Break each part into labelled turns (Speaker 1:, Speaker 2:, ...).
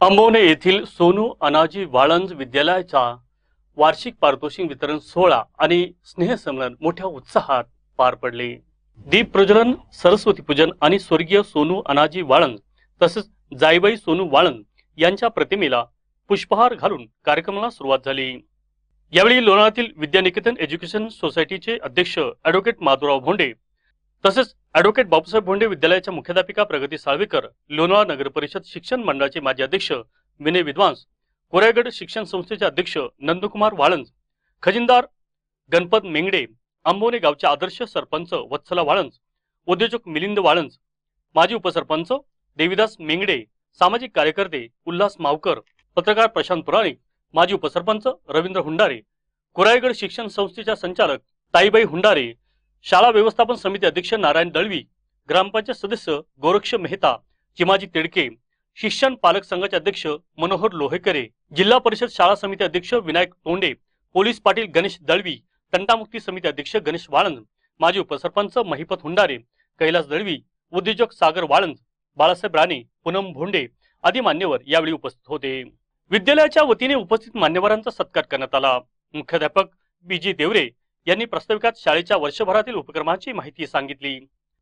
Speaker 1: अंबवणे येथील सोनू अनाजी वाळंज विद्यालयाचा वार्षिक पारितोषिक वितरण सोहळा आणि स्नेहसंमेलन मोठ्या उत्साहात पार पडले. दीप प्रज्वलन सरस्वती पूजन आणि स्वर्गीय सोनू अनाजी वाळंज तसेच जाईबाई सोनू वाळंज यांच्या प्रतिमेला पुष्पहार घालून कार्यक्रमाला सुरुवात झाली. यावेळी लोणातील विद्यानिकेतन एज्युकेशन सोसायटीचे अध्यक्ष अॅडव्होकेट माधुराव भोंडे तसेच अॅडव्होकेट बापूसाहेब भोंडे विद्यालयाच्या मुख्याध्यापिका प्रगती साळवेकर लोणावळा नगर परिषद शिक्षण मंडळाचे माजी अध्यक्ष विनय विद्वांस कोरायगड शिक्षण संस्थेचे अध्यक्ष नंदकुमार वाळंज खजिनदार गणपत मेंगडे आंबोने गावचे आदर्श सरपंच वत्सला वाळंज उद्योजक मिलिंद वाळंज माजी उपसरपंच देविदास मेंगडे सामाजिक कार्यकर्ते उल्हास मावकर पत्रकार प्रशांत पुराणिक माजी उपसरपंच रवींद्र हुंडारे कोरायगड शिक्षण संस्थेच्या संचालक ताईबाई हुंडारे शाळा व्यवस्थापन समिती अध्यक्ष नारायण दळवी ग्रामपंचायत सदस्य गोरक्ष मेहता चिमाजी तिडके शिक्षण पालक संघाचे अध्यक्ष मनोहर लोहेकरे जिल्हा परिषद शाळा समिती अध्यक्ष विनायक तोंडे पोलीस पाटील गणेश दळवी तंटामुक्ती समिती अध्यक्ष गणेश वाळंद माजी उपसरपंच महिपत हुंडारे कैलास दळवी उद्योजक सागर वाळंद बाळासाहेब राणे पूनम भोंडे आदी मान्यवर यावेळी उपस्थित होते. विद्यालयाच्या वतीने उपस्थित मान्यवरांचा सत्कार करण्यात आला. मुख्याध्यापक बी जी देवरे यांनी प्रस्ताविकात शाळेच्या वर्षभरातील उपक्रमांची माहिती सांगितली.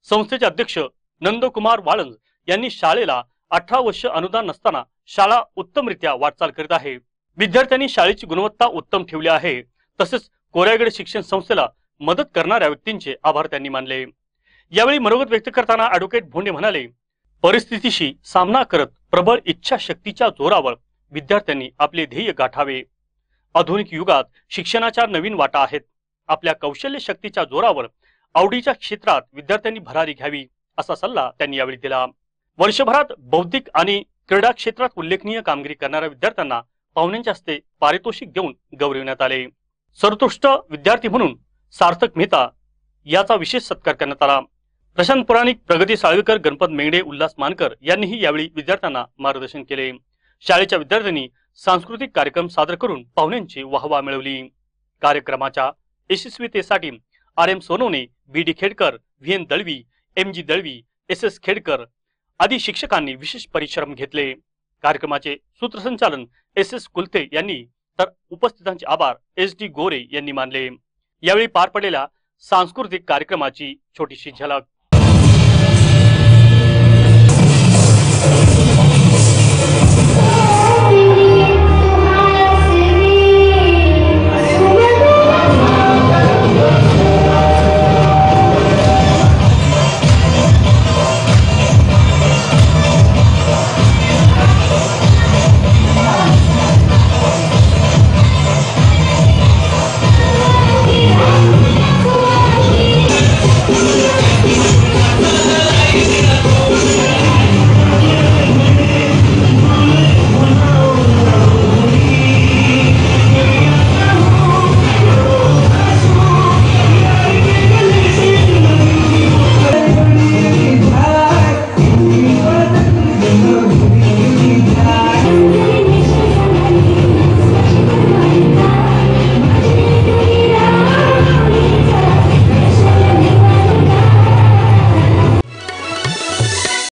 Speaker 1: संस्थेचे अध्यक्ष नंदकुमार वाळंज यांनी शाळेला अठरा वर्ष अनुदान नसताना शाळा उत्तमरित्या वाटचाल करीत आहे. विद्यार्थ्यांनी शाळेची गुणवत्ता उत्तम ठेवली आहे. तसेच कोऱ्यागड शिक्षण संस्थेला मदत करणाऱ्या व्यक्तींचे आभार त्यांनी मानले. यावेळी मनोगत व्यक्त करताना अॅडव्होकेट भोंडे म्हणाले परिस्थितीशी सामना करत प्रबळ इच्छाशक्तीच्या जोरावर विद्यार्थ्यांनी आपले ध्येय गाठावे. आधुनिक युगात शिक्षणाच्या नवीन वाटा आहेत. आपल्या कौशल्य शक्तीच्या जोरावर आवडीच्या क्षेत्रात विद्यार्थ्यांनी भरारी घ्यावी असा सल्ला त्यांनी यावेळी दिला. वर्षभरात बौद्धिक आणि क्रीडा क्षेत्रात उल्लेखनीय कामगिरी करणाऱ्या विद्यार्थ्यांना पाहुण्यांच्या हस्ते पारितोषिक देऊन गौरविण्यात आले. सर्वोत्कृष्ट विद्यार्थी म्हणून सार्थक मेहता याचा विशेष सत्कार करण्यात आला. प्रशांत पुराणिक प्रगती साळवेकर गणपत मेंगडे उल्हास मानकर यांनीही यावेळी विद्यार्थ्यांना मार्गदर्शन केले. शाळेच्या विद्यार्थ्यांनी सांस्कृतिक कार्यक्रम सादर करून पाहुण्यांची वाहवा मिळवली. कार्यक्रमाच्या यशस्वीतेसाठी R M Sonawane B D Khedkar V N Dalvi M G Dalvi S S Khedkar आदी शिक्षकांनी विशेष परिश्रम घेतले. कार्यक्रमाचे सूत्रसंचालन एस एस कुलते यांनी तर उपस्थितांचे आभार एस डी गोरे यांनी मानले. यावेळी पार पडलेल्या सांस्कृतिक कार्यक्रमाची छोटीशी झलक